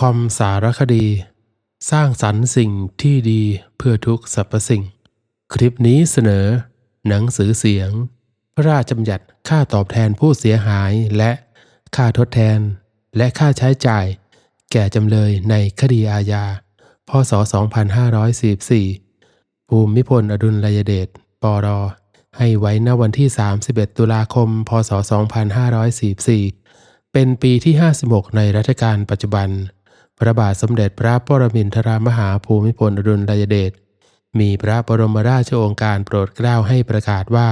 คอมสารคดี สร้างสรรค์สิ่งที่ดีเพื่อทุกสรรพสิ่ง คลิปนี้เสนอ หนังสือเสียง พระราชบัญญัติค่าตอบแทนผู้เสียหายและค่าทดแทน และค่าใช้จ่าย แก่จำเลยในคดีอาญา พศ 2544 ภูมิพลอดุลยเดชปรให้ไว้ณวันที่ 31 ตุลาคม พศ 2544 เป็นปีที่ 56 ในรัชกาลปัจจุบัน พระบาทสมเด็จพระปรมินทรามหาภูมิพลอดุลยเดชมีพระบรมราชโองการโปรดเกล้าให้ประกาศว่า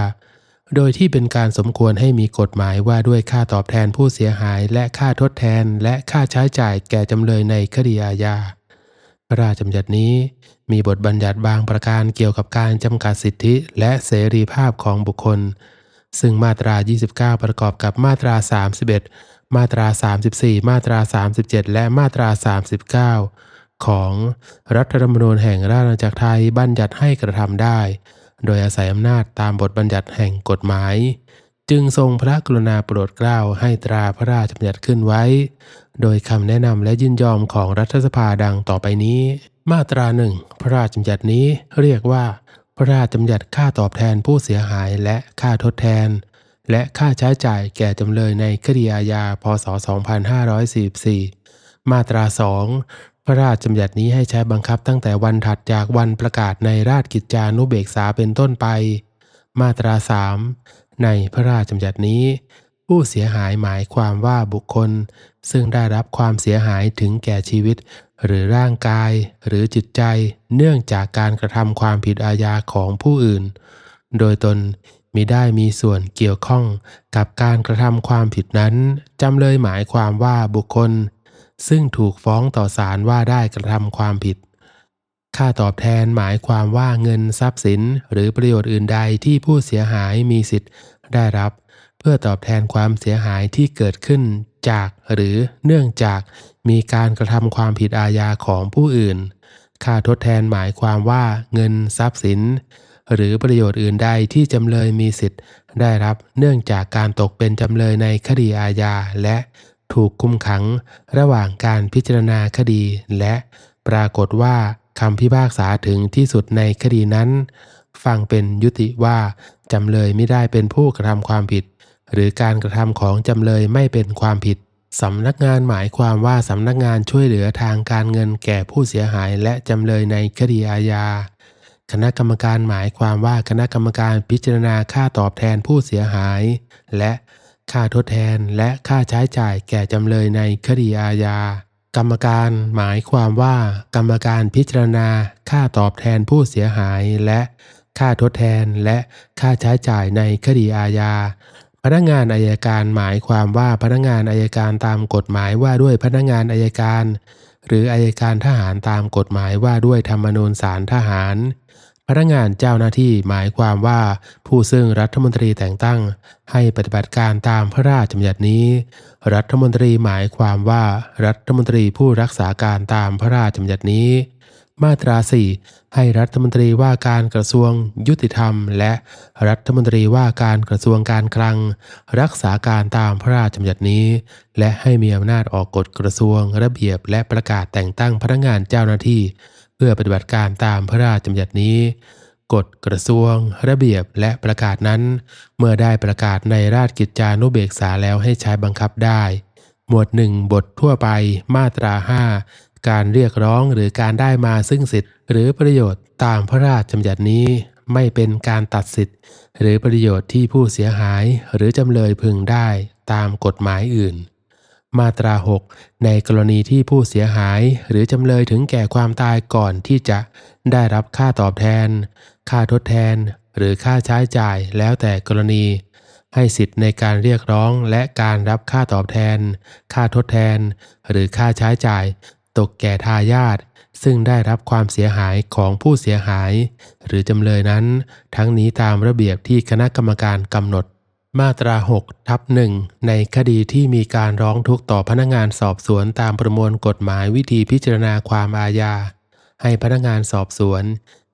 โดยที่เป็นการสมควรให้มีกฎหมายว่าด้วยค่าตอบแทนผู้เสียหายและค่าทดแทนและค่าใช้จ่ายแก่จำเลยในคดีอาญา พระราชบัญญัตินี้มีบทบัญญัติบางประการเกี่ยวกับการจำกัดสิทธิและเสรีภาพของบุคคล ซึ่งมาตรา 29 ประกอบกับมาตรา 31 มาตรา 34 มาตรา 37 และมาตรา 39 ของรัฐธรรมนูญแห่งราชอาณาจักรไทยบัญญัติให้กระทำได้ โดยอาศัยอำนาจตามบทบัญญัติแห่งกฎหมาย จึงทรงพระกรุณาโปรดเกล้าให้ตราพระราชบัญญัติขึ้นไว้ โดยคำแนะนำและยินยอมของรัฐสภาดังต่อไปนี้ มาตราหนึ่งพระราชบัญญัตินี้เรียกว่า พระราชบัญญัติค่าตอบแทนผู้เสียหายและค่าทดแทน และค่าใช้จ่ายแก่จำเลยในคดีอาญาพศ 2544 มาตรา 2 พระราชบัญญัตินี้ให้ใช้บังคับตั้งแต่วันถัดจากวันประกาศในราชกิจจานุเบกษาเป็นต้นไป มาตรา 3 ในพระราชบัญญัตินี้ ผู้เสียหายหมายความว่าบุคคล ซึ่งได้รับความเสียหายถึงแก่ชีวิต หรือร่างกาย หรือจิตใจ เนื่องจากการกระทำความผิดอาญาของผู้อื่น โดยตน มิได้มีส่วนเกี่ยวข้องกับการกระทำความผิดนั้น จำเลยหมายความว่าบุคคล ซึ่งถูกฟ้องต่อศาลว่าได้กระทำความผิด ค่าตอบแทนหมายความว่าเงินทรัพย์สิน หรือประโยชน์อื่นใดที่ผู้เสียหายมีสิทธิ์ได้รับ เพื่อตอบแทนความเสียหายที่เกิดขึ้นจากหรือเนื่องจากมีการกระทำความผิดอาญาของผู้อื่น ค่าทดแทนหมายความว่าเงินทรัพย์สิน หรือประโยชน์อื่นใดที่จำเลยมีสิทธิ์ ได้รับเนื่องจากการตกเป็นจำเลยในคดีอาญาและถูกคุมขัง ระหว่างการพิจารณาคดี และปรากฏว่าคำพิพากษาถึงที่สุดในคดีนั้น ฟังเป็นยุติว่าจำเลยไม่ได้เป็นผู้กระทำความผิด หรือการกระทำของจำเลยไม่เป็นความผิดสำนักงานหมายความว่าสำนักงานช่วยเหลือทางการเงินแก่ผู้เสียหายและจำเลยในคดีอาญา คณะกรรมการหมายความว่าคณะกรรมการพิจารณาค่าตอบแทนผู้เสียหาย และค่าทดแทนและค่าใช้จ่ายแก่จำเลยในคดีอาญา กรรมการหมายความว่า กรรมการพิจารณาค่าตอบแทนผู้เสียหาย และค่าทดแทนและค่าใช้จ่ายในคดีอาญา พนักงานอายการหมายความว่าพนักงานอายการตามกฎหมายว่าด้วยพนักงานอายการ หรืออายการทหารตามกฎหมายว่าด้วยธรรมนูญศาลทหาร พนักงานเจ้าหน้าที่หมายความว่าผู้ซึ่งรัฐมนตรีแต่งตั้ง ให้ปฏิบัติการตามพระราชบัญญัตินี้ รัฐมนตรีหมายความว่ารัฐมนตรีผู้รักษาการตามพระราชบัญญัตินี้ มาตรา4ให้รัฐมนตรีว่าการกระทรวงยุติธรรม และรัฐมนตรีว่าการกระทรวงการคลัง รักษาการตามพระราชบัญญัตินี้ และให้มีอำนาจออกกฎกระทรวงระเบียบและประกาศแต่งตั้งพนักงานเจ้าหน้าที่ เพื่อปฏิบัติการตามพระราชบัญญัตินี้ กฎกระทรวง ระเบียบและประกาศนั้น เมื่อได้ประกาศในราชกิจจานุเบกษาแล้วให้ใช้บังคับได้ หมวด 1 บททั่วไปมาตรา 5 การเรียกร้องหรือการได้มาซึ่งสิทธิ์ หรือประโยชน์ตามพระราชบัญญัตินี้ไม่เป็นการตัดสิทธิ์ หรือประโยชน์ที่ผู้เสียหายหรือจำเลยพึงได้ตามกฎหมายอื่น มาตรา 6 ในกรณีที่ผู้เสียหาย หรือจำเลยถึงแก่ความตายก่อนที่จะได้รับค่าตอบแทน ค่าทดแทน หรือค่าใช้จ่ายแล้วแต่กรณี ให้สิทธิ์ในการเรียกร้องและการรับค่าตอบแทน ค่าทดแทน หรือค่าใช้จ่าย ตกแก่ทายาทซึ่งได้รับความเสียหายของผู้เสียหาย หรือจำเลยนั้น ทั้งนี้ตามระเบียบที่คณะกรรมการกำหนด มาตรา6ทับหนึ่งในคดีที่มีการร้องทุกข์ต่อพนักงานสอบสวนตามประมวลกฎหมายวิธีพิจารณาความอาญา ให้พนักงานสอบสวน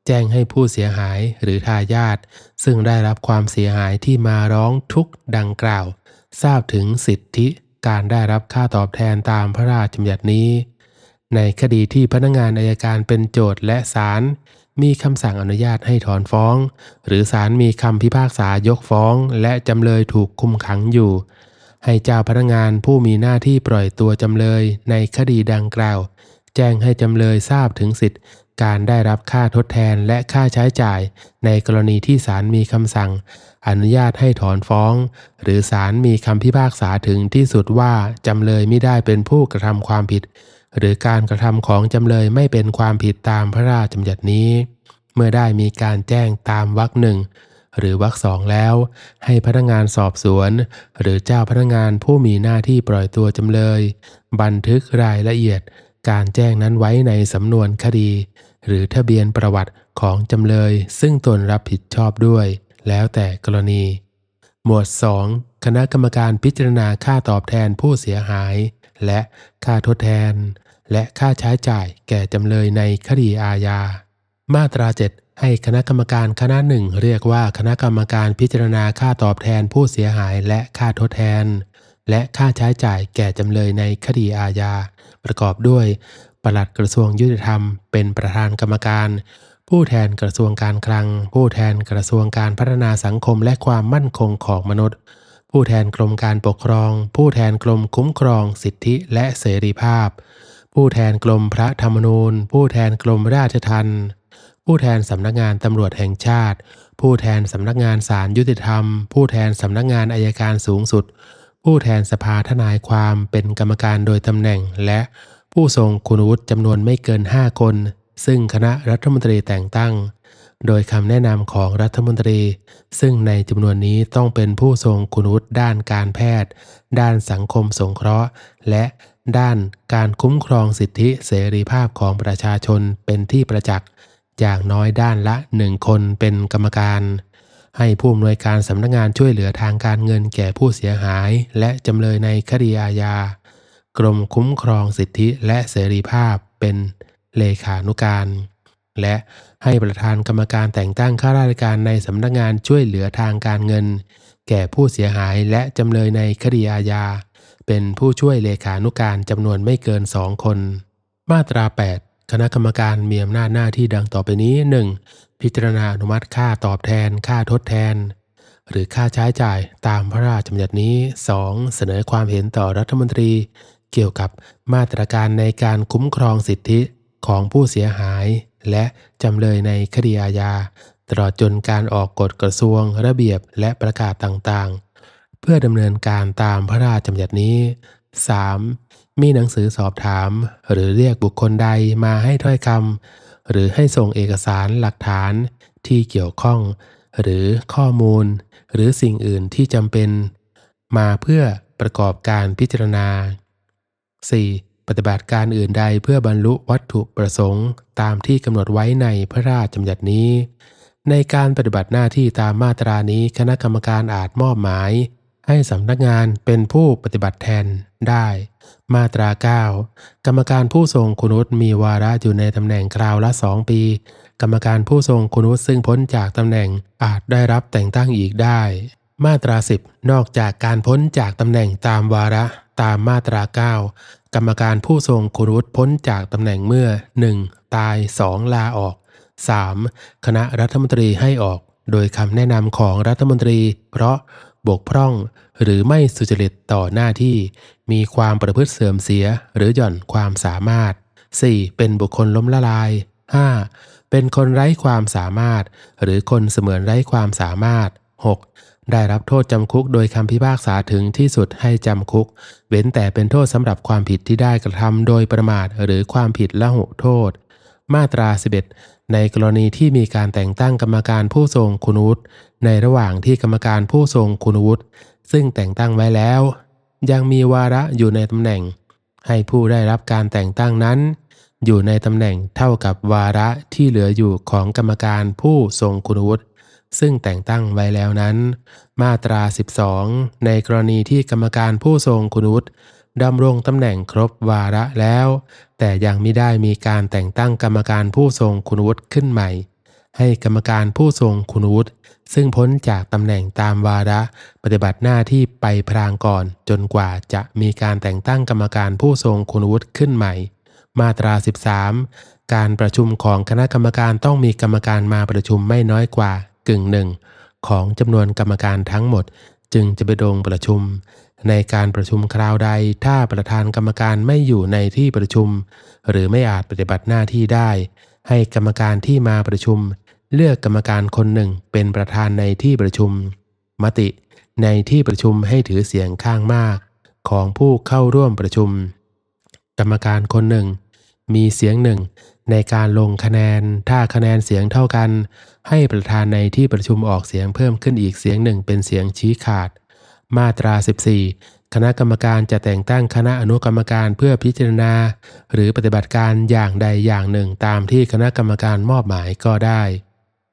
แจ้งให้ผู้เสียหายหรือทายาทซึ่งได้รับความเสียหายที่มาร้องทุกข์ดังกล่าว ทราบถึงสิทธิการได้รับค่าตอบแทนตามพระราชบัญญัตินี้ ในคดีที่พนักงานอายการเป็นโจทย์และศาล มีคำสั่งอนุญาตให้ถอนฟ้อง หรือศาลมีคำพิพากษายกฟ้อง และจำเลยถูกคุมขังอยู่ ให้เจ้าพนักงานผู้มีหน้าที่ปล่อยตัวจำเลยในคดีดังกล่าว แจ้งให้จำเลยทราบถึงสิทธิการได้รับค่าทดแทนและค่าใช้จ่าย ในกรณีที่ศาลมีคำสั่ง อนุญาตให้ถอนฟ้อง หรือศาลมีคำพิพากษาถึงที่สุดว่าจำเลยไม่ได้เป็นผู้กระทำความผิด หรือการกระทำของจำเลยไม่เป็นความผิดตามพระราชบัญญัตินี้ เมื่อได้มีการแจ้งตามวรรคหนึ่งหรือวรรคสองแล้ว ให้พนักงานสอบสวน หรือเจ้าพนักงานผู้มีหน้าที่ปล่อยตัวจำเลย บันทึกรายละเอียด การแจ้งนั้นไว้ในสำนวนคดี หรือทะเบียนประวัติของจำเลย ซึ่งตนรับผิดชอบด้วย แล้วแต่กรณี หมวด 2 คณะกรรมการพิจารณาค่าตอบแทนผู้เสียหาย และค่าทดแทน และค่าใช้จ่ายแก่จำเลยในคดีอาญา มาตรา 7 ให้คณะกรรมการคณะหนึ่งเรียกว่าคณะกรรมการพิจารณาค่าตอบแทนผู้เสียหายและค่าทดแทน และค่าใช้จ่ายแก่จำเลยในคดีอาญา ประกอบด้วยปลัดกระทรวงยุติธรรม เป็นประธานกรรมการ ผู้แทนกระทรวงการคลัง ผู้แทนกระทรวงการพัฒนาสังคมและความมั่นคงของมนุษย์ ผู้แทนกรมการปกครอง ผู้แทนกรมคุ้มครองสิทธิและเสรีภาพ ผู้แทนกรมพระธรรมนูญ ผู้แทนกรมราชทัณฑ์ผู้แทนสำนักงานตำรวจแห่งชาติ ผู้แทนสำนักงานศาลยุติธรรม ผู้แทนสำนักงานอายการสูงสุด ผู้แทนสภาทนายความเป็นกรรมการโดยตำแหน่ง และผู้ทรงคุณวุฒิจำนวนไม่เกิน 5 คน ซึ่งคณะรัฐมนตรีแต่งตั้ง โดยคำแนะนำของรัฐมนตรี ซึ่งในจำนวนนี้ต้องเป็นผู้ทรงคุณวุฒิด้านการแพทย์ ด้านสังคมสงเคราะห์ และ ด้านการคุ้มครองสิทธิเสรีภาพของประชาชนเป็นที่ประจักษ์อย่างน้อยด้านละหนึ่งคนเป็นกรรมการ ให้ผู้อำนวยการสำนักงานช่วยเหลือทางการเงินแก่ผู้เสียหาย และจำเลยในคดีอาญากรมคุ้มครองสิทธิและเสรีภาพเป็นเลขานุการ และให้ประธานกรรมการแต่งตั้งข้าราชการในสำนักงานช่วยเหลือทางการเงิน แก่ผู้เสียหายและจำเลยในคดีอาญา เป็นผู้ช่วยเลขานุการจำนวนไม่เกินสองคน มาตรา 8 คณะกรรมการมีอำนาจหน้าที่ดังต่อไปนี้ 1. พิจารณาอนุมัติค่าตอบแทน ค่าทดแทน หรือค่าใช้จ่ายตามพระราชบัญญัตินี้ 2. เสนอความเห็นต่อรัฐมนตรี เกี่ยวกับมาตรการในการคุ้มครองสิทธิของผู้เสียหาย และจำเลยในคดีอาญาตลอดจนการออกกฎกระทรวง ระเบียบและประกาศต่างๆ เพื่อดำเนินการตามพระราชบัญญัตินี้ 3. มีหนังสือสอบถาม หรือเรียกบุคคลใดมาให้ถ้อยคำหรือให้ส่งเอกสารหลักฐานที่เกี่ยวข้อง หรือข้อมูล หรือสิ่งอื่นที่จำเป็น มาเพื่อประกอบการพิจารณา 4. ปฏิบัติการอื่นใดเพื่อบรรลุวัตถุประสงค์ ตามที่กำหนดไว้ในพระราชบัญญัตินี้ ในการปฏิบัติหน้าที่ตามมาตรานี้คณะกรรมการอาจมอบหมาย ให้สำนักงานเป็นผู้ปฏิบัติแทนได้ มาตรา 9 กรรมการผู้ทรงคุณวุฒิมีวาระอยู่ในตำแหน่งคราวละ 2 ปี กรรมการผู้ทรงคุณวุฒิซึ่งพ้นจากตำแหน่งอาจได้รับแต่งตั้งอีกได้ มาตรา 10 นอกจากการพ้นจากตำแหน่งตามวาระตามมาตรา 9 กรรมการผู้ทรงคุณวุฒิพ้นจากตำแหน่งเมื่อ 1. ตาย 2. ลาออก 3. คณะรัฐมนตรีให้ออก โดยคำแนะนำของรัฐมนตรี เพราะ บกพร่อง หรือไม่สุจริตต่อหน้าที่ มีความประพฤติเสื่อมเสียหรือหย่อนความสามารถ 4. เป็นบุคคลล้มละลาย 5. เป็นคนไร้ความสามารถ หรือคนเสมือนไร้ความสามารถ 6. ได้รับโทษจำคุกโดยคำพิพากษาถึงที่สุดให้จำคุก เว้นแต่เป็นโทษสำหรับความผิดที่ได้กระทำโดยประมาทหรือความผิดละหุโทษ มาตรา 11 ในกรณีที่มีการแต่งตั้งกรรมการผู้ทรงคุณวุฒิในระหว่างที่กรรมการผู้ทรงคุณวุฒิซึ่งแต่งตั้งไว้แล้ว ยังมีวาระอยู่ในตำแหน่ง ให้ผู้ได้รับการแต่งตั้งนั้น อยู่ในตำแหน่งเท่ากับวาระที่เหลืออยู่ของกรรมการผู้ทรงคุณวุฒิซึ่งแต่งตั้งไว้แล้วนั้น มาตรา 12 ในกรณีที่กรรมการผู้ทรงคุณวุฒิ ดำรงตำแหน่งครบวาระแล้ว แต่ยังไม่ได้มีการแต่งตั้งกรรมการผู้ทรงคุณวุฒิขึ้นใหม่ ให้กรรมการผู้ทรงคุณวุฒิซึ่งพ้นจากตำแหน่งตามวาระ ปฏิบัติหน้าที่ไปพรางก่อน จนกว่าจะมีการแต่งตั้งกรรมการผู้ทรงคุณวุฒิขึ้นใหม่ มาตรา 13 การประชุมของคณะกรรมการต้องมีกรรมการมาประชุมไม่น้อยกว่ากึ่งหนึ่งของจำนวนกรรมการทั้งหมด จึงจะไปดงประชุม ในการประชุมคราวใด ถ้าประธานกรรมการไม่อยู่ในที่ประชุม หรือไม่อาจปฏิบัติหน้าที่ได้ ให้กรรมการที่มาประชุม เลือกกรรมการคนหนึ่งเป็นประธานในที่ประชุม มติ ในที่ประชุมให้ถือเสียงข้างมาก ของผู้เข้าร่วมประชุม กรรมการคนหนึ่ง มีเสียงหนึ่งในการลงคะแนน ถ้าคะแนนเสียงเท่ากัน ให้ประธานในที่ประชุมออกเสียงเพิ่มขึ้นอีกเสียงหนึ่งเป็นเสียงชี้ขาด มาตรา 14 คณะกรรมการจะแต่งตั้งคณะอนุกรรมการเพื่อพิจารณา หรือปฏิบัติการอย่างใดอย่างหนึ่งตามที่คณะกรรมการมอบหมายก็ได้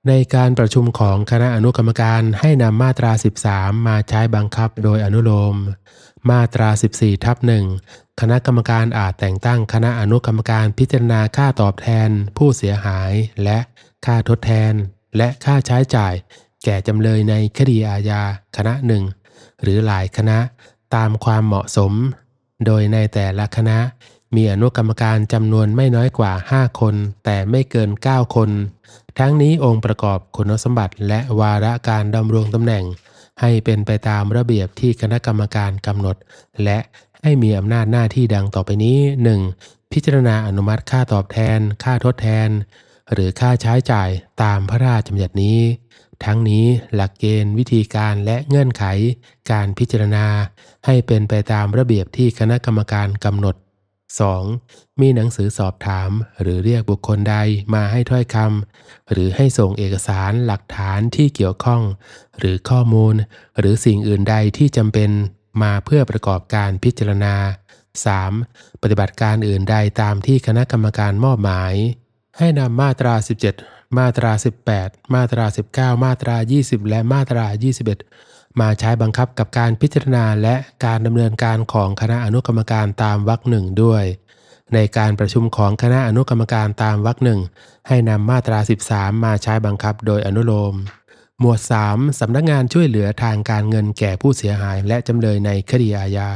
ในการประชุมของคณะอนุกรรมการให้นำมาตรา 13 มาใช้บังคับโดยอนุโลม มาตรา 14ทับหนึ่งคณะกรรมการอาจแต่งตั้งคณะอนุกรรมการพิจารณาค่าตอบแทน ผู้เสียหายและค่าทดแทน และค่าใช้จ่าย แก่จำเลยในคดีอาญาคณะหนึ่ง หรือหลายคณะ ตามความเหมาะสม โดยในแต่ละคณะ มีอนุกรรมการจำนวนไม่น้อยกว่า 5 คน แต่ไม่เกิน 9 คน ทั้งนี้องค์ประกอบคุณสมบัติและวาระการดำรงตำแหน่ง ให้เป็นไปตามระเบียบที่คณะกรรมการกำหนด และให้มีอำนาจหน้าที่ดังต่อไปนี้ 1. พิจารณาอนุมัติค่าตอบแทน ค่าทดแทน หรือค่าใช้จ่ายตามพระราชบัญญัตินี้ ทั้งนี้หลักเกณฑ์วิธีการและเงื่อนไข การพิจารณา ให้เป็นไปตามระเบียบที่คณะกรรมการกำหนด 2. มีหนังสือสอบถาม หรือเรียกบุคคลใดมาให้ถ้อยคำหรือให้ส่งเอกสารหลักฐานที่เกี่ยวข้อง หรือข้อมูล หรือสิ่งอื่นใดที่จำเป็นมาเพื่อประกอบการพิจารณา 3. ปฏิบัติการอื่นใดตามที่คณะกรรมการมอบหมาย ให้นำมาตรา 17 มาตรา 18 มาตรา 19 มาตรา 20 และมาตรา 21 มาใช้บังคับกับการพิจารณาและการดำเนินการของคณะอนุกรรมการตามวรรคหนึ่งด้วย ในการประชุมของคณะอนุกรรมการตามวรรคหนึ่งให้นำมาตรา 13 มาใช้บังคับโดยอนุโลม หมวด 3สำนักงานช่วยเหลือทางการเงินแก่ผู้เสียหายและจำเลยในคดีอาญา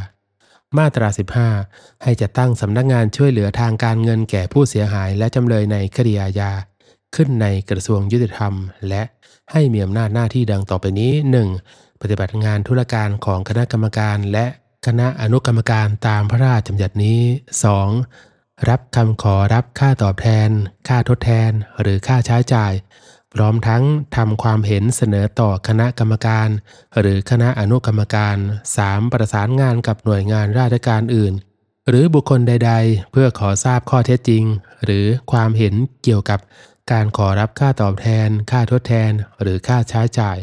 มาตรา 15 ให้จัดตั้งสำนักงานช่วยเหลือทางการเงินแก่ผู้เสียหายและจำเลยในคดีอาญา ขึ้นในกระทรวงยุติธรรม และให้มีอำนาจหน้าที่ดังต่อไปนี้ 1. ปฏิบัติงานธุรการของคณะกรรมการ และคณะอนุกรรมการตามพระราชบัญญัตินี้ 2. รับคำขอรับค่าตอบแทน ค่าทดแทน หรือค่าใช้จ่าย พร้อมทั้งทำความเห็นเสนอต่อคณะกรรมการ หรือคณะอนุกรรมการ 3. ประสานงานกับหน่วยงานราชการอื่น หรือบุคคลใด ๆ เพื่อขอทราบข้อเท็จจริง หรือความเห็นเกี่ยวกับการขอรับค่าตอบแทน ค่าทดแทน หรือค่าใช้จ่าย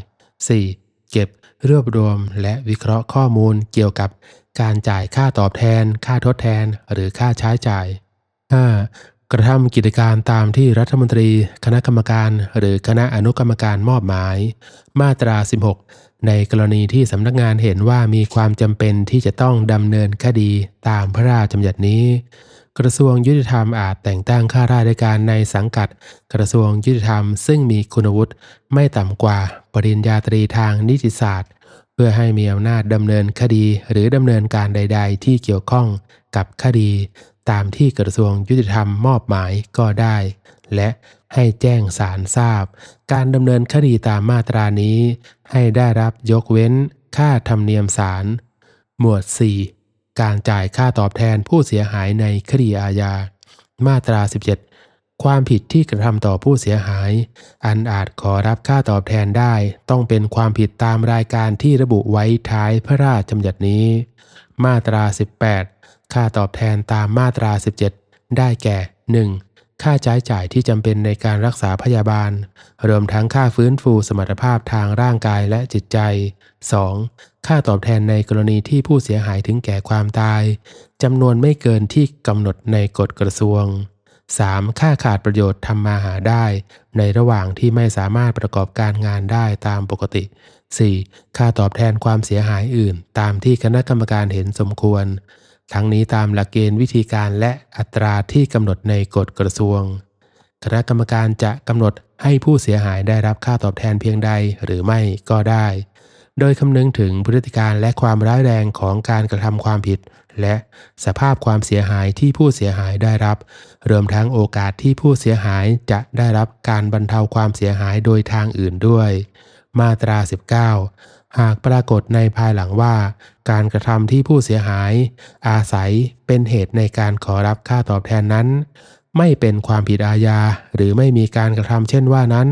4. เก็บรวบรวมและวิเคราะห์ข้อมูลเกี่ยวกับการจ่ายค่าตอบแทน ค่าทดแทน หรือค่าใช้จ่าย 5. กระทำกิจการตามที่รัฐมนตรี คณะกรรมการ หรือคณะอนุกรรมการมอบหมาย มาตรา 16 ในกรณีที่สำนักงานเห็นว่ามีความจำเป็นที่จะต้องดำเนินคดีตามพระราชบัญญัตินี้ กระทรวงยุติธรรมอาจแต่งตั้งข้าราชการในสังกัด กระทรวงยุติธรรมซึ่งมีคุณวุฒิไม่ต่ำกว่าปริญญาตรีทางนิติศาสตร์ เพื่อให้มีอำนาจดำเนินคดีหรือดำเนินการใด ๆ ที่เกี่ยวข้องกับคดี ตามที่กระทรวงยุติธรรมมอบหมายก็ได้ และให้แจ้งศาลทราบ การดำเนินคดีตามมาตรานี้ ให้ได้รับยกเว้นค่าธรรมเนียมศาลหมวด 4 การจ่ายค่าตอบแทนผู้เสียหายในคดีอาญา มาตรา 17 ความผิดที่กระทำต่อผู้เสียหาย อันอาจขอรับค่าตอบแทนได้ ต้องเป็นความผิดตามรายการที่ระบุไว้ท้ายพระราชบัญญัตินี้ มาตรา 18 ค่าตอบแทนตามมาตรา 17 ได้แก่ 1. ค่าใช้จ่ายที่จำเป็นในการรักษาพยาบาล รวมทั้งค่าฟื้นฟูสมรรถภาพทางร่างกายและจิตใจ 2. ค่าตอบแทนในกรณีที่ผู้เสียหายถึงแก่ความตายจำนวนไม่เกินที่กำหนดในกฎกระทรวง 3. ค่าขาดประโยชน์ทำมาหาได้ ในระหว่างที่ไม่สามารถประกอบการงานได้ตามปกติ 4. ค่าตอบแทนความเสียหายอื่น ตามที่คณะกรรมการเห็นสมควร ทั้งนี้ตามหลักเกณฑ์วิธีการและอัตราที่กำหนดในกฎกระทรวง คณะกรรมการจะกำหนดให้ผู้เสียหายได้รับค่าตอบแทนเพียงใดหรือไม่ก็ได้ โดยคำนึงถึงพฤติการและความร้ายแรงของการกระทำความผิด และสภาพความเสียหายที่ผู้เสียหายได้รับ รวมทั้งโอกาสที่ผู้เสียหายจะได้รับการบรรเทาความเสียหายโดยทางอื่นด้วย มาตรา 19 หากปรากฏในภายหลังว่า การกระทำที่ผู้เสียหาย อาศัยเป็นเหตุในการขอรับค่าตอบแทนนั้น ไม่เป็นความผิดอาญาหรือไม่มีการกระทำเช่นว่านั้น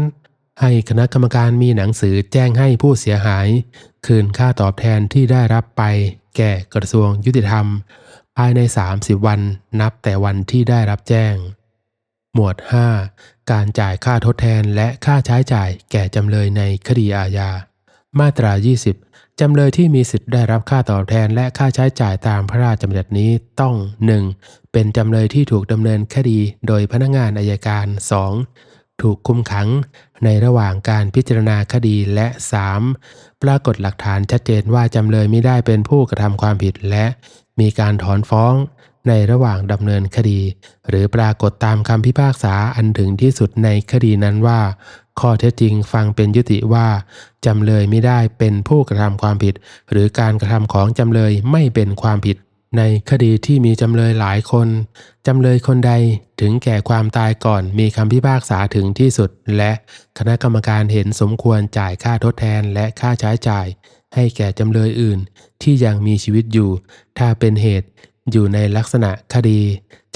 ให้คณะกรรมการมีหนังสือแจ้งให้ผู้เสียหาย คืนค่าตอบแทนที่ได้รับไป แก่กระทรวงยุติธรรม ภายใน 30 วันนับแต่วันที่ได้รับแจ้ง หมวด 5 การจ่ายค่าทดแทนและค่าใช้จ่ายแก่จำเลยในคดีอาญา มาตรา 20 จำเลยที่มีสิทธิ์ได้รับค่าตอบแทนและค่าใช้จ่ายตามพระราชบัญญัตินี้ต้อง 1. เป็นจำเลยที่ถูกดำเนินคดีโดยพนักงานอายการ 2. ถูกคุมขัง ในระหว่างการพิจารณาคดีและ 3. ปรากฏหลักฐานชัดเจนว่าจำเลยไม่ได้เป็นผู้กระทำความผิดและมีการถอนฟ้อง ในระหว่างดำเนินคดี หรือปรากฏตามคำพิพากษาอันถึงที่สุดในคดีนั้นว่า ข้อเท็จจริงฟังเป็นยุติว่า จำเลยไม่ได้เป็นผู้กระทำความผิด หรือการกระทำของจำเลยไม่เป็นความผิด ในคดีที่มีจำเลยหลายคน จำเลยคนใดถึงแก่ความตายก่อนมีคำพิพากษาถึงที่สุด และคณะกรรมการเห็นสมควรจ่ายค่าทดแทนและค่าใช้จ่าย ให้แก่จำเลยอื่นที่ยังมีชีวิตอยู่ ถ้าเป็นเหตุ อยู่ในลักษณะคดี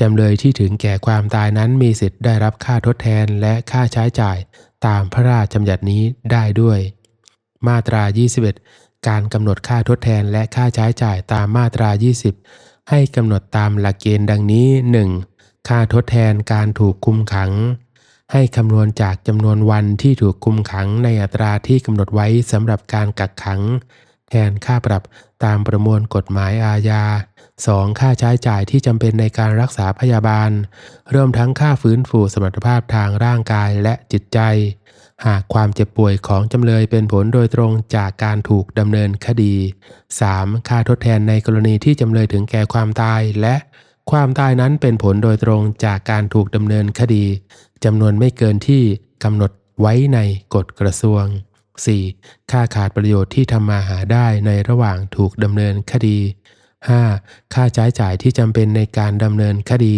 จำเลยที่ถึงแก่ความตายนั้นมีสิทธิ์ได้รับค่าทดแทนและค่าใช้จ่ายตามพระราชบัญญัตินี้ได้ด้วย มาตรา 21 การกำหนดค่าทดแทนและค่าใช้จ่ายตามมาตรา 20 ให้กำหนดตามหลักเกณฑ์ดังนี้ 1. ค่าทดแทนการถูกคุมขัง ให้คำนวณจากจำนวนวันที่ถูกคุมขังในอัตราที่กำหนดไว้สำหรับการกักขัง ทนค่าปรับตามประมวลกฎหมายอาญา 2. ค่าใช้จ่ายที่จำเป็นในการรักษาพยาบาลรวมทั้งค่าฟื้นฟูสมรรถภาพทางร่างกายและจิตใจ หากความเจ็บป่วยของจำเลยเป็นผลโดยตรงจากการถูกดำเนินคดี 3. ค่าทดแทนในกรณีที่จำเลยถึงแก่ความตายและ ความตายนั้นเป็นผลโดยตรงจากการถูกดำเนินคดีจำนวนไม่เกินที่กำหนดไว้ในกฎกระทรวง 4. ค่าขาดประโยชน์ที่ทำมาหาได้ในระหว่างถูกดำเนินคดี 5. ค่าใช้จ่ายที่จำเป็นในการดำเนินคดี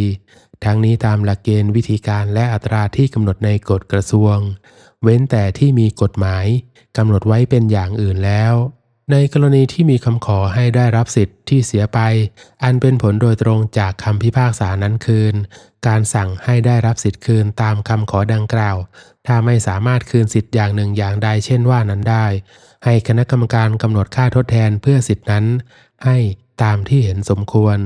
ทั้งนี้ตามหลักเกณฑ์วิธีการและอัตราที่กำหนดในกฎกระทรวง เว้นแต่ที่มีกฎหมายกำหนดไว้เป็นอย่างอื่นแล้ว ในกรณีที่มีคำขอให้ได้รับสิทธิ์ที่เสียไป อันเป็นผลโดยตรงจากคำพิพากษานั้นคืน การสั่งให้ได้รับสิทธิ์คืนตามคำขอดังกล่าว ถ้าไม่สามารถคืนสิทธิ์อย่างหนึ่งอย่างใดเช่นว่านั้นได้ ให้คณะกรรมการกำหนดค่าทดแทนเพื่อสิทธินั้น ให้ตามที่เห็นสมควร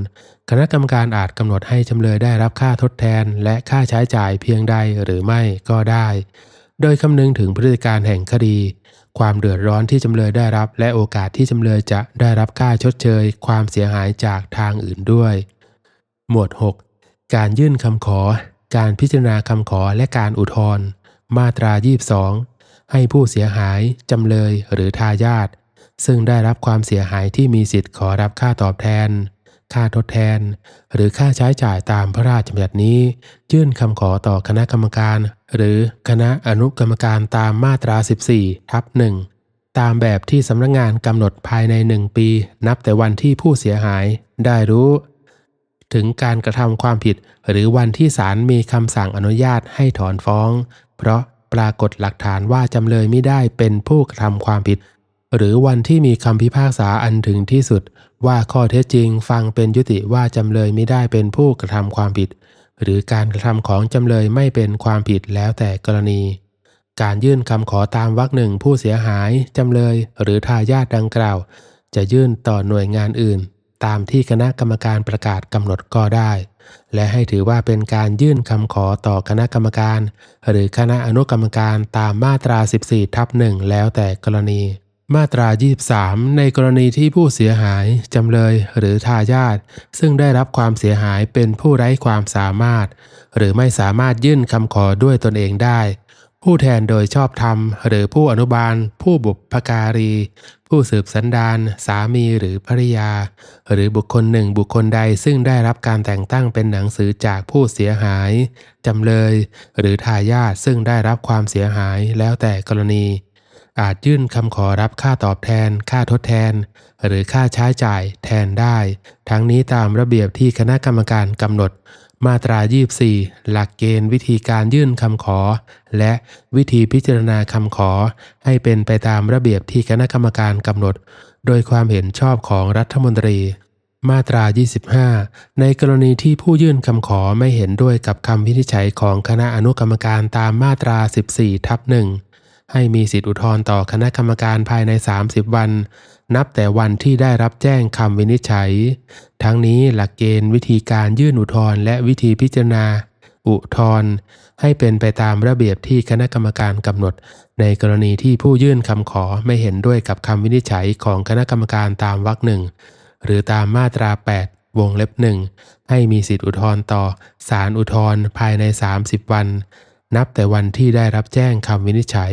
คณะกรรมการอาจกำหนดให้จำเลยได้รับค่าทดแทน และค่าใช้จ่ายเพียงใดหรือไม่ก็ได้ โดยคำนึงถึงพฤติการแห่งคดี ความเดือดร้อนที่จำเลยได้รับ และโอกาสที่จำเลยจะได้รับค่าชดเชย ความเสียหายจากทางอื่นด้วย หมวด 6 การยื่นคำขอ การพิจารณาคำขอและการอุทธรณ์มาตรา 22 ให้ผู้เสียหายจำเลยหรือทายาทซึ่งได้รับความเสียหายที่มีสิทธิ์ขอรับค่าตอบแทน ค่าทดแทน หรือค่าใช้จ่ายตามพระราชบัญญัตินี้ ยื่นคำขอต่อคณะกรรมการ หรือคณะอนุกรรมการตามมาตรา 14ทับหนึ่งตามแบบที่สำนักงงานกำหนดภายในหนึ่งปี นับแต่วันที่ผู้เสียหายได้รู้ ถึงการกระทำความผิด หรือวันที่ศาลมีคำสั่งอนุญาตให้ถอนฟ้อง เพราะปรากฏหลักฐานว่าจำเลยไม่ได้เป็นผู้กระทำความผิด หรือวันที่มีคำพิพากษาอันถึงที่สุด ว่าข้อเท็จจริงฟังเป็นยุติว่าจำเลยไม่ได้เป็นผู้กระทำความผิด หรือการกระทำของจำเลยไม่เป็นความผิดแล้วแต่กรณี การยื่นคำขอตามวรรคหนึ่งผู้เสียหาย จำเลย หรือทายาทดังกล่าว จะยื่นต่อหน่วยงานอื่น ตามที่คณะกรรมการประกาศกำหนดก็ได้ และให้ถือว่าเป็นการยื่นคำขอต่อคณะกรรมการ หรือคณะอนุกรรมการตามมาตรา 14ทับหนึ่งแล้วแต่กรณี มาตรา 23 ในกรณีที่ผู้เสียหาย จำเลยหรือทายาทซึ่งได้รับความเสียหายเป็นผู้ไร้ความสามารถ หรือไม่สามารถยื่นคำขอด้วยตนเองได้ ผู้แทนโดยชอบธรรม หรือผู้อนุบาล ผู้บุพการี ผู้สืบสันดานสามีหรือภริยา หรือบุคคลหนึ่งบุคคลใดซึ่งได้รับการแต่งตั้งเป็นหนังสือจากผู้เสียหาย จำเลย หรือทายาทซึ่งได้รับความเสียหายแล้วแต่กรณี อาจยื่นคำขอรับค่าตอบแทน ค่าทดแทน หรือค่าใช้จ่ายแทนได้ ทั้งนี้ตามระเบียบที่คณะกรรมการกำหนด มาตรา 24 หลักเกณฑ์วิธีการยื่นคำขอ และวิธีพิจารณาคำขอ ให้เป็นไปตามระเบียบที่คณะกรรมการกำหนด โดยความเห็นชอบของรัฐมนตรีมาตรา 25 ในกรณีที่ผู้ยื่นคำขอไม่เห็นด้วยกับคำวินิจฉัยของคณะอนุกรรมการตามมาตรา 14 ทับหนึ่ง ให้มีสิทธิอุทธรณ์ต่อคณะกรรมการภายใน 30 วัน นับแต่วันที่ได้รับแจ้งคำวินิจฉัย ทั้งนี้หลักเกณฑ์วิธีการยื่นอุทธรณ์และวิธีพิจารณา อุทธรณ์ให้เป็นไปตามระเบียบที่คณะกรรมการกำหนด ในกรณีที่ผู้ยื่นคำขอไม่เห็นด้วยกับคำวินิจฉัยของคณะกรรมการตามวรรคหนึ่งหรือตามมาตรา 8 วงเล็บหนึ่งให้มีสิทธิอุทธรณ์ต่อศาลอุทธรณ์ภายใน 30 วัน นับแต่วันที่ได้รับแจ้งคำวินิจฉัย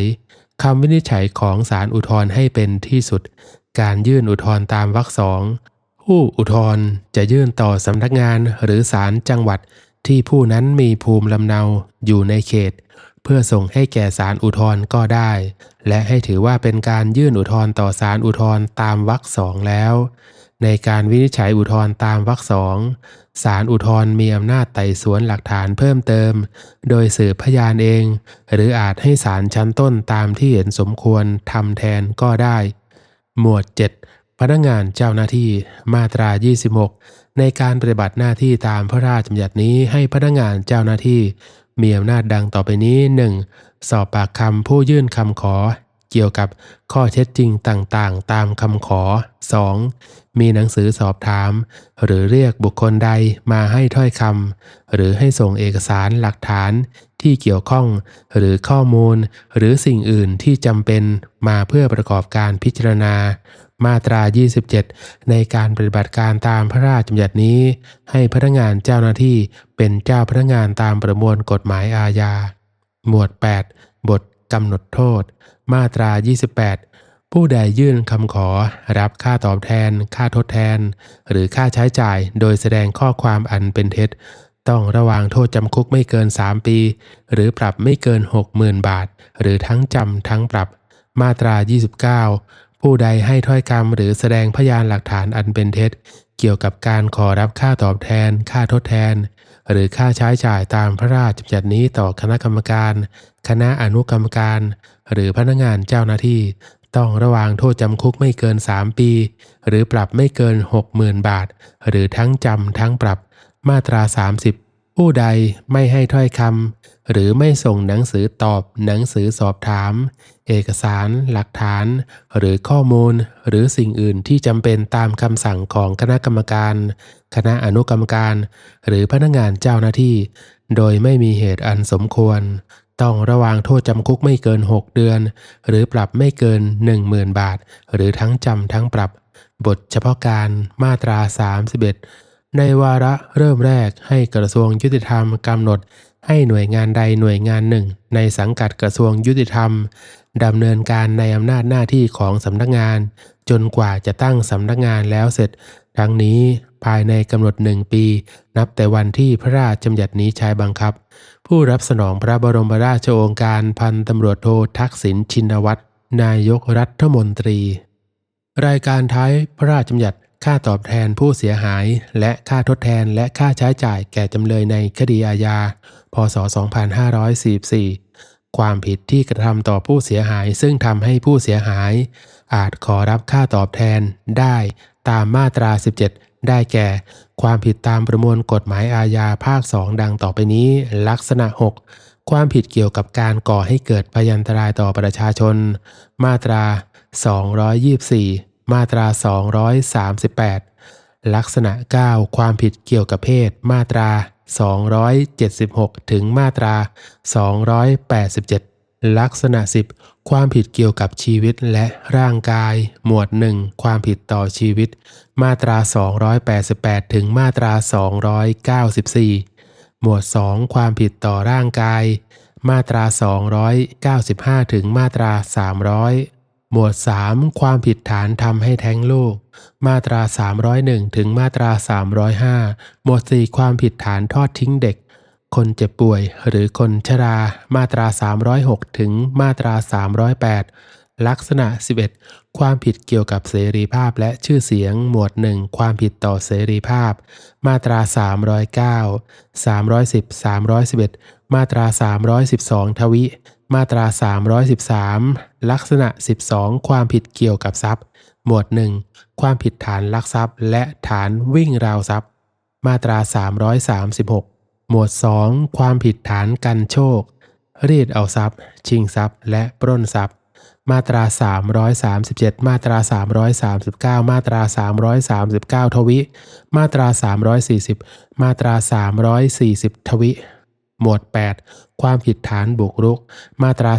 คำวินิจฉัยของศาลอุทธรณ์ให้เป็นที่สุด การยื่นอุทธรณ์ตามวรรคสองผู้อุทธรณ์จะยื่นต่อสำนักงานหรือศาลจังหวัดที่ผู้นั้นมีภูมิลำเนาอยู่ในเขต เพื่อส่งให้แก่ศาลอุทธรณ์ก็ได้ และให้ถือว่าเป็นการยื่นอุทธรณ์ต่อศาลอุทธรณ์ตามวรรคสองแล้ว ในการวินิจฉัยอุทธรณ์ตามวรรคสองศาลอุทธรณ์มีอำนาจไต่สวนหลักฐานเพิ่มเติม โดยสืบพยานเอง หรืออาจให้ศาลชั้นต้นตามที่เห็นสมควรทำแทนก็ได้ หมวด 7 พนักงานเจ้าหน้าที่มาตรา 26 ในการปฏิบัติหน้าที่ตามพระราชบัญญัตินี้ให้พนักงานเจ้าหน้าที่ มีอำนาจดังต่อไปนี้ 1. สอบปากคำผู้ยื่นคำขอ เกี่ยวกับข้อเท็จจริงต่างๆ ตามคำขอ 2. มีหนังสือสอบถาม หรือเรียกบุคคลใดมาให้ถ้อยคำหรือให้ส่งเอกสารหลักฐานที่เกี่ยวข้อง หรือข้อมูล หรือสิ่งอื่นที่จำเป็นมาเพื่อประกอบการพิจารณา มาตรา 27 ในการปฏิบัติการตามพระราชบัญญัตินี้ ให้พนักงานเจ้าหน้าที่เป็นเจ้าพนักงานตามประมวลกฎหมายอาญา หมวด 8 บทกำหนดโทษ มาตรา 28 ผู้ใดยื่นคำขอรับค่าตอบแทน ค่าทดแทน หรือค่าใช้จ่ายโดยแสดงข้อความอันเป็นเท็จ ต้องระวางโทษจำคุกไม่เกิน 3 ปี หรือปรับไม่เกิน 60,000 บาท หรือทั้งจำทั้งปรับ มาตรา 29 ผู้ใดให้ถ้อยคำหรือแสดงพยานหลักฐานอันเป็นเท็จ เกี่ยวกับการขอรับค่าตอบแทน ค่าทดแทน หรือค่าใช้จ่ายตามพระราชบัญญัตินี้ต่อคณะกรรมการ คณะอนุกรรมการ หรือพนักงานเจ้าหน้าที่ ต้องระวางโทษจำคุกไม่เกิน 3 ปี หรือปรับไม่เกิน 60,000 บาท หรือทั้งจำทั้งปรับมาตรา 30 ผู้ใดไม่ให้ถ้อยคำหรือไม่ส่งหนังสือตอบหนังสือสอบถาม เอกสาร หลักฐาน หรือข้อมูล หรือสิ่งอื่นที่จำเป็นตามคำสั่งของคณะกรรมการ คณะอนุกรรมการ หรือพนักงานเจ้าหน้าที่ โดยไม่มีเหตุอันสมควร ต้องระวางโทษจำคุกไม่เกิน 6 เดือน หรือปรับไม่เกิน 10,000 บาท หรือทั้งจำทั้งปรับ บทเฉพาะการมาตรา 31 ในวาระเริ่มแรกให้กระทรวงยุติธรรมกำหนด ให้หน่วยงานใดหน่วยงานหนึ่ง ในสังกัดกระทรวงยุติธรรมดำเนินการในอำนาจหน้าที่ของสำนักงาน จนกว่าจะตั้งสำนักงานแล้วเสร็จ ทั้งนี้ภายในกำหนดหนึ่งปี นับแต่วันที่พระราชบัญญัตินี้ใช้บังคับ ผู้รับสนองพระบรมราชโองการพันตำรวจโททักษิณชินวัตรนายกรัฐมนตรี รายการท้ายพระราชบัญญัติ ค่าตอบแทนผู้เสียหาย และค่าทดแทนและค่าใช้จ่ายแก่จำเลยในคดีอาญา พศ 2544 ความผิดที่กระทำต่อผู้เสียหาย ซึ่งทำให้ผู้เสียหาย อาจขอรับค่าตอบแทนได้ตามมาตรา 17 ได้แก่ ความผิดตามประมวลกฎหมายอาญาภาค 2 ดังต่อไปนี้ ลักษณะ 6 ความผิดเกี่ยวกับการก่อให้เกิดพยันตรายต่อประชาชน มาตรา 224 มาตรา 238 ลักษณะ 9 ความผิดเกี่ยวกับเพศ มาตรา 276 ถึงมาตรา 287 ลักษณะ 10 ความผิดเกี่ยวกับชีวิตและร่างกาย หมวด 1 ความผิดต่อชีวิต มาตรา 288 ถึงมาตรา 294 หมวด 2 ความผิดต่อร่างกาย มาตรา 295 ถึงมาตรา 300 หมวด 3 ความผิดฐานทำให้แท้งลูก มาตรา 301 ถึงมาตรา 305 หมวด 4 ความผิดฐานทอดทิ้งเด็ก คนเจ็บป่วยหรือคนชรา มาตรา 306 ถึงมาตรา 308 ลักษณะ 11 ความผิดเกี่ยวกับเสรีภาพและชื่อเสียง หมวด 1 ความผิดต่อเสรีภาพ มาตรา 309 310 311 มาตรา 312 ทวิ มาตรา 313 ลักษณะ 12 ความผิดเกี่ยวกับทรัพย์ หมวด 1 ความผิดฐานลักทรัพย์ และฐานวิ่งราวทรัพย์ มาตรา 336 หมวด 2 ความผิดฐานกันโชค รีดเอาทรัพย์ ชิงทรัพย์ และปล้นทรัพย์ มาตรา 337 มาตรา 339 มาตรา 339 ทวิ มาตรา 340 มาตรา 340 ทวิ หมวด 8 ความผิดฐานบุกรุก มาตรา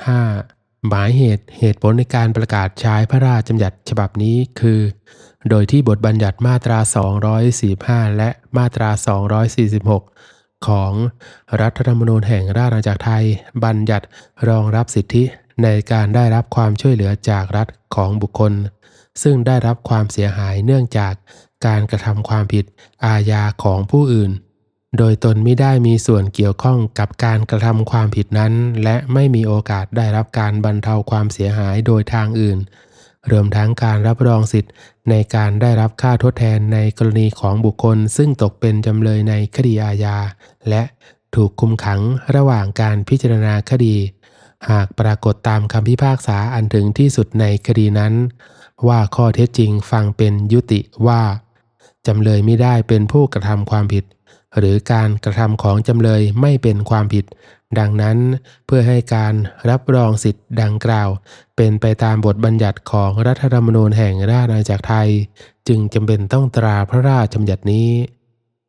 365 หมายเหตุเหตุผลในการประกาศใช้พระราชบัญญัติฉบับนี้คือ โดยที่บทบัญญัติมาตรา 245 และมาตรา 246 ของรัฐธรรมนูญแห่งราชอาณาจักรไทย บัญญัติรองรับสิทธิในการได้รับความช่วยเหลือจากรัฐของบุคคล ซึ่งได้รับความเสียหายเนื่องจากการกระทำความผิดอาญาของผู้อื่น โดยตนไม่ได้มีส่วนเกี่ยวข้องกับการกระทำความผิดนั้น และไม่มีโอกาสได้รับการบรรเทาความเสียหายโดยทางอื่น รวมทั้งการรับรองสิทธิ์ ในการได้รับค่าทดแทนในกรณีของบุคคล ซึ่งตกเป็นจำเลยในคดีอาญา และถูกคุมขังระหว่างการพิจารณาคดี หากปรากฏตามคำพิพากษาอันถึงที่สุดในคดีนั้น ว่าข้อเท็จจริงฟังเป็นยุติว่าจำเลยไม่ได้เป็นผู้กระทำความผิด หรือการกระทำของจำเลยไม่เป็นความผิด ดังนั้นเพื่อให้การรับรองสิทธิ์ดังกล่าว เป็นไปตามบทบัญญัติของรัฐธรรมนูญแห่งราชอาณาจักรไทย จึงจำเป็นต้องตราพระราชบัญญัตินี้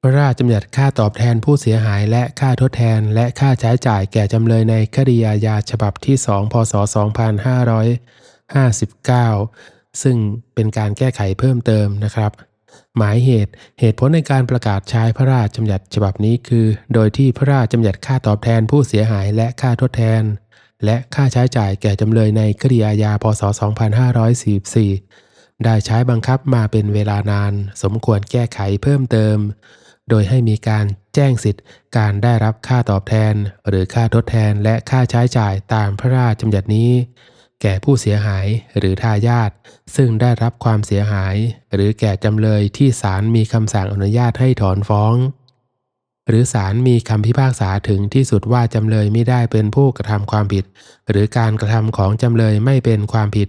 พระราชบัญญัติค่าตอบแทนผู้เสียหายและค่าทดแทน และค่าใช้จ่ายแก่จำเลยในคดีอาญาฉบับที่ 2 พศ 2559 ซึ่งเป็นการแก้ไขเพิ่มเติมนะครับ หมายเหตุเหตุผลในการประกาศใช้พระราชบัญญัติฉบับนี้คือ โดยที่พระราชบัญญัติค่าตอบแทนผู้เสียหายและค่าทดแทน และค่าใช้จ่ายแก่จำเลยในคดีอาญาพศ 2544 ได้ใช้บังคับมาเป็นเวลานาน สมควรแก้ไขเพิ่มเติม โดยให้มีการแจ้งสิทธิ์ การได้รับค่าตอบแทน หรือค่าทดแทนและค่าใช้จ่ายตามพระราชบัญญัตินี้ แก่ผู้เสียหายหรือทายาทซึ่งได้รับความเสียหาย หรือแก่จำเลยที่ศาลมีคำสั่งอนุญาตให้ถอนฟ้อง หรือศาลมีคำพิพากษาถึงที่สุดว่าจำเลยไม่ได้เป็นผู้กระทำความผิด หรือการกระทำของจำเลยไม่เป็นความผิด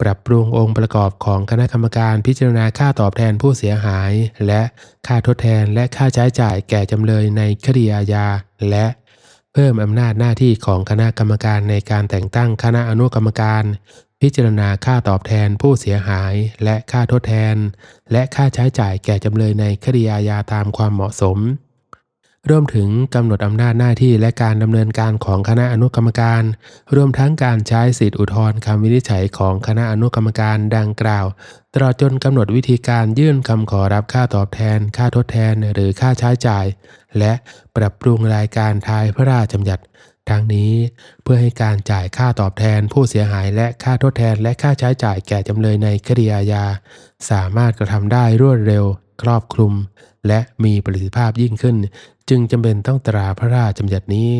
ปรับปรุงองค์ประกอบของคณะกรรมการพิจารณาค่าตอบแทนผู้เสียหาย และค่าทดแทนและค่าใช้จ่ายแก่จำเลยในคดีอาญาและ เพิ่มอำนาจหน้าที่ของคณะกรรมการในการแต่งตั้งคณะอนุกรรมการ พิจารณาค่าตอบแทนผู้เสียหาย และค่าทดแทน และค่าใช้จ่ายแก่จำเลยในคดีอาญาตามความเหมาะสม รวมถึงกำหนดอำนาจหน้าที่และการดำเนินการของคณะอนุกรรมการ รวมทั้งการใช้สิทธิอุทธรณ์คำวินิจฉัยของคณะอนุกรรมการดังกล่าว ตลอดจนกำหนดวิธีการยื่นคำขอรับค่าตอบแทน ค่าทดแทน หรือค่าใช้จ่าย และปรับปรุงรายการทายพระราชบัญญัติทั้งนี้เพื่อให้การจ่ายค่าตอบแทนผู้เสียหายและค่าทดแทนและค่าใช้จ่ายแก่จำเลยในคดีอาญา สามารถกระทำได้รวดเร็ว ครอบคลุม และมีประสิทธิภาพยิ่งขึ้น จึงจำเป็นต้องตราพระราชบัญญัตินี้